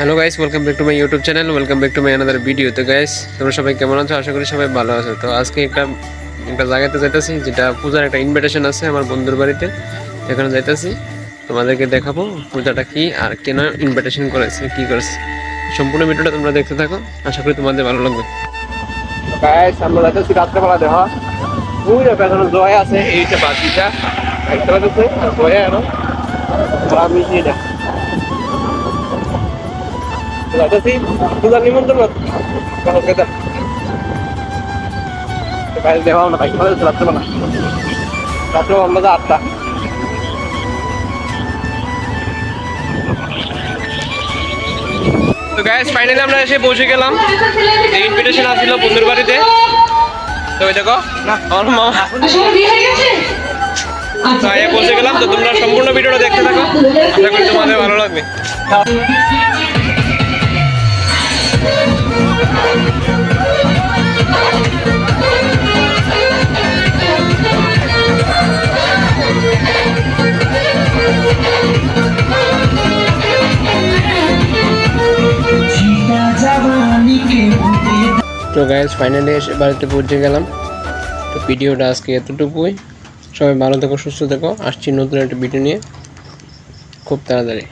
Hello guys welcome back to my YouTube channel welcome back to my another video তো guys তোমরা সবাই কেমন আছো? আশা করি সবাই ভালো আছো। তো আজকে একটা একটা জায়গাতে যাইতেছি, যেটা পূজার একটা ইনভিটেশন আছে আমার বন্ধুর বাড়িতে। এখানে যাইতেছি। তোমাদেরকে দেখাবো পূজাটা কি আর কেন ইনভিটেশন করেছে, কি করেছে। সম্পূর্ণ ভিডিওটা তোমরা দেখতে থাকো। আশা করি তোমাদের ভালো লাগবে। গাইস আমরা যাইতেছি রাত্রেবেলা দেখা ওই যে পেছনে জয় আছে এইটা দেখতে পাচ্ছি জয় আরও আমি যাইতেছি। পূজার নিমন্ত্রণ বাইরে দেওয়া না ভাই রাত্রেবেলা। রাত্রেবেলা আমরা আটটা তো গ্যাস ফাইনালি আমরা এসে পৌঁছে গেলাম। যে ইনভিটেশন আসছিল বন্ধুর বাড়িতে। তো ওই দেখো আমার মামা পৌঁছে গেলাম তো তোমরা সম্পূর্ণ ভিডিওটা দেখতে থাকো। আশা করি তোমাদের ভালো লাগবে। তো গাইজ ফাইনালি এসে বাড়িতে পৌঁছে গেলাম। তো ভিডিওটা আজকে এতটুকুই। সবাই ভালো থেকো, সুস্থ থেকো। আসছি নতুন একটা ভিডিও নিয়ে। খুব তাড়াতাড়ি।